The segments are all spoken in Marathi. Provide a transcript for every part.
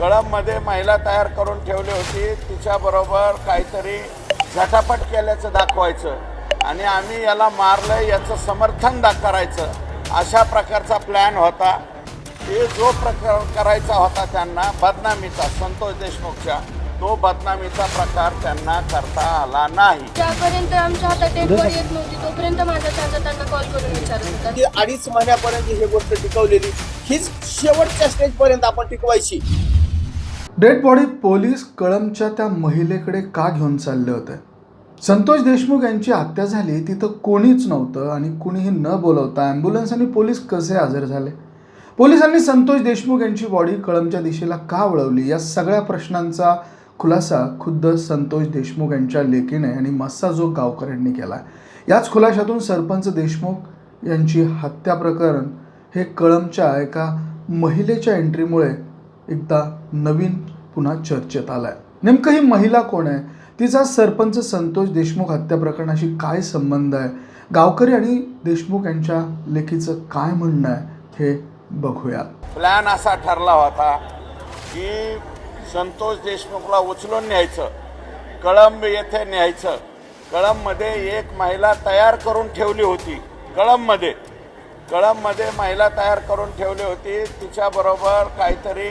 कळंबमध्ये महिला तयार करून ठेवली होती. तिच्याबरोबर काहीतरी झटापट केल्याचं दाखवायचं. आणि आम्ही याला मारलं याचं समर्थन दा करायचं. अशा प्रकारचा प्लॅन होता. ते जो प्रकार करायचा होता त्यांना बदनामीचा संतोष देशमुखच्या तो बदनामीचा प्रकार त्यांना करता आला नाही. ज्यापर्यंत आमच्या हातात एक वर येत नव्हती तोपर्यंत माझा चाचा त्यांना कॉल करून विचारत होता. ती अडीच महिन्यापर्यंत ही गोष्ट टिकवलेली. हीच शेवटच्या स्टेजपर्यंत आपण टिकवायची. डेड बॉडी पोलीस कळमच्या त्या महिलेकडे का घेऊन चालले होते? संतोष देशमुख यांची हत्या झाली तिथं कोणीच नव्हतं आणि कुणीही न बोलवता ॲम्ब्युलन्स आणि पोलीस कसे हजर झाले? पोलिसांनी संतोष देशमुख यांची बॉडी कळमच्या दिशेला का वळवली? या सगळ्या प्रश्नांचा खुलासा खुद्द संतोष देशमुख यांच्या लेकीने आणि मस्साजोग गावकऱ्यांनी केला आहे. याच खुलाशातून सरपंच देशमुख यांची हत्या प्रकरण हे कळमच्या एका महिलेच्या एंट्रीमुळे एकदा नवीन पुन्हा चर्चेत आला आहे नेमकं ही महिला कोण आहे? तिचा सरपंच संतोष देशमुख हत्या प्रकरणाशी काय संबंध आहे? गावकरी आणि देशमुख यांच्या लेखीचं काय म्हणणं आहे हे बघूया प्लॅन असा ठरला होता की संतोष देशमुखला उचलून न्यायचं कळंब येथे न्यायचं. कळंबमध्ये एक महिला तयार करून ठेवली होती. कळंबमध्ये. कळंबमध्ये महिला तयार करून ठेवली होती. तिच्याबरोबर काहीतरी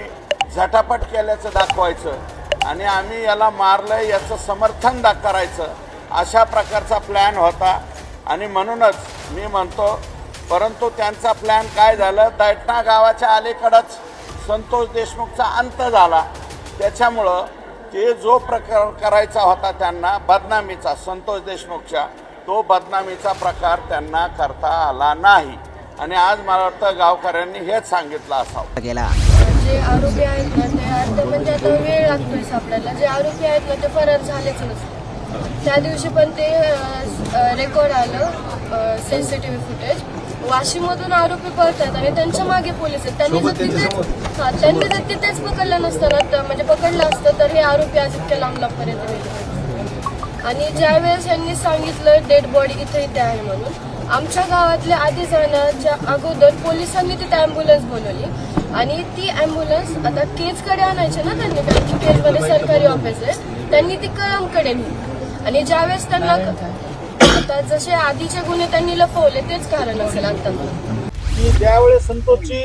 झटापट केल्याचं दाखवायचं आणि आम्ही याला मारलं याचं समर्थन दा करायचं. अशा प्रकारचा प्लॅन होता. आणि म्हणूनच मी म्हणतो परंतु त्यांचा प्लॅन काय झालं? दैटणा गावाच्या अलीकडंच संतोष देशमुखचा अंत झाला. त्याच्यामुळं ते जो प्रकार करायचा होता त्यांना बदनामीचा संतोष देशमुखच्या तो बदनामीचा प्रकार त्यांना करता आला नाही. आणि आज मला वाटतं गावकऱ्यांनी हेच सांगितलं असावं. गेला. जे आरोपी आहेत ना ते आता म्हणजे आता वेळ लागतोय सापडायला. जे आरोपी आहेत ना ते फरार झालेच नसते त्या दिवशी पण ते रेकॉर्ड आलं सीसीटीव्ही फुटेज वाशीमधून आरोपी पळतात आणि त्यांच्या मागे पोलीस आहेत. त्यांनी जर तिथेच हा त्यांनी जर तिथेच पकडलं नसतं ना तर म्हणजे पकडलं असतं तर हे आरोपी आज इतक्या लांब लांबपर्यंत गेले. नसते. आणि ज्यावेळेस यांनी सांगितलं डेड बॉडी इथे इथे आहे म्हणून आमच्या गावातले आधी जाण्याच्या अगोदर पोलिसांनी तिथे ॲम्ब्युलन्स बोलवली. आणि ती ॲम्ब्युलन्स आता केजकडे आणायची ना त्यांनी कारण की केजमध्ये सरकारी ऑफिस आहे. त्यांनी ती कळमकडे नेली. आणि ज्यावेळेस त्यांना आता जसे आधीचे गुन्हे त्यांनी लपवले तेच कारण असेल आता. की ज्यावेळेस संतोषची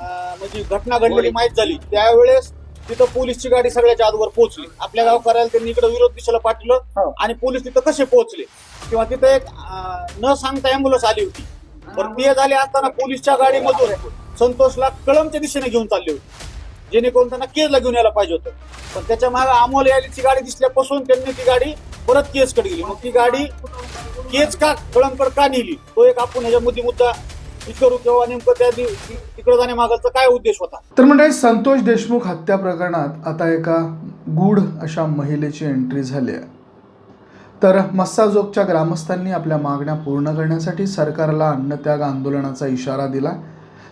म्हणजे घटना घडलेली माहीत झाली त्यावेळेस तिथं पोलीसची गाडी सगळ्याच्या आजवर पोहोचली. आपल्या गावकऱ्याला त्यांनी इकडे विरोध दिशेला पाठवलं आणि पोलीस तिथं कसे पोहोचले? किंवा तिथं एक न सांगता अँब्युलन्स आली होती. पण ते झाले असताना पोलीसच्या गाडीमधून. संतोषला कळमच्या दिशेने घेऊन चालले होते. जेणेकरून त्यांना केजला घेऊन यायला पाहिजे होतं. पण त्याच्यामागे अमोल यालीची गाडी दिसल्यापासून त्यांनी ती गाडी परत केजकडे गेली. मग ती गाडी केज का कळमकड का नेली? तो एक आपण ह्याच्यामध्ये मुद्दा विचारू किंवा नेमकं त्या तिकडे जाण्यामागचा काय उद्देश होता? तर म्हणजे संतोष देशमुख हत्या प्रकरणात आता एका गूढ अशा महिलेची एंट्री झाली आहे. तर मस्साजोगच्या ग्रामस्थांनी आपल्या मागण्या पूर्ण करण्यासाठी सरकारला अन्नत्याग आंदोलनाचा इशारा दिला.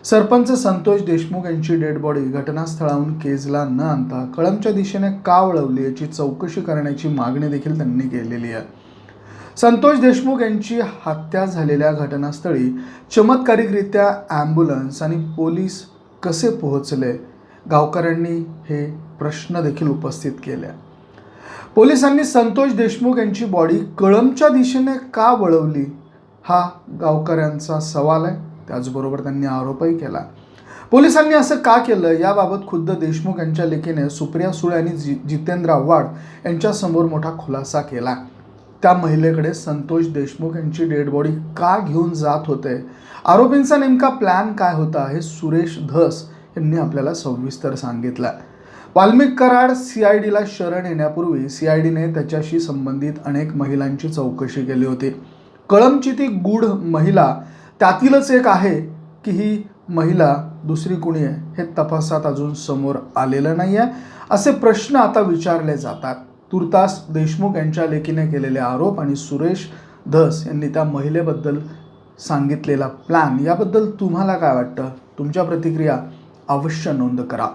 सरपंच संतोष देशमुख यांची डेड बॉडी घटनास्थळाहून केजला न आणता कळमच्या दिशेने का वळवली याची चौकशी करण्याची मागणी देखील त्यांनी केलेली आहे. संतोष देशमुख यांची हत्या झालेल्या घटनास्थळी चमत्कारिकरित्या ॲम्ब्युलन्स आणि पोलीस कसे पोहोचले गावकऱ्यांनी हे प्रश्न देखील उपस्थित केले. पोलिसांनी संतोष देशमुख यांची बॉडी कळमच्या दिशेने का वळवली हा गावकऱ्यांचा सवाल आहे. त्याचबरोबर त्यांनी आरोपही केला. पोलिसांनी असं का केलं? याबाबत खुद्द देशमुख यांच्या लेखीने सुप्रिया सुळे आणि जि जितेंद्र आव्हाड यांच्यासमोर मोठा खुलासा केला. त्या महिलेकडे संतोष देशमुख यांची डेड बॉडी का घेऊन जात होते? आरोपींचा नेमका प्लॅन काय होता? हे सुरेश धस यांनी आपल्याला सविस्तर सांगितलं. वाल्मिक कराड सी आय डीला शरण येण्यापूर्वी सी आय डीने त्याच्याशी संबंधित अनेक महिलांची चौकशी केली होती. कळमची ती गूढ महिला त्यातीलच एक आहे की ही महिला दुसरी कुणी आहे? हे तपासात अजून समोर आलेलं नाही आहे असे प्रश्न आता विचारले जातात. तुर्तास देशमुख यांच्या लेखीने केलेले आरोप आणि सुरेश धस यांनी त्या महिलेबद्दल सांगितलेला प्लॅन याबद्दल तुम्हाला काय वाटतं? तुमच्या प्रतिक्रिया अवश्य नोंद करा.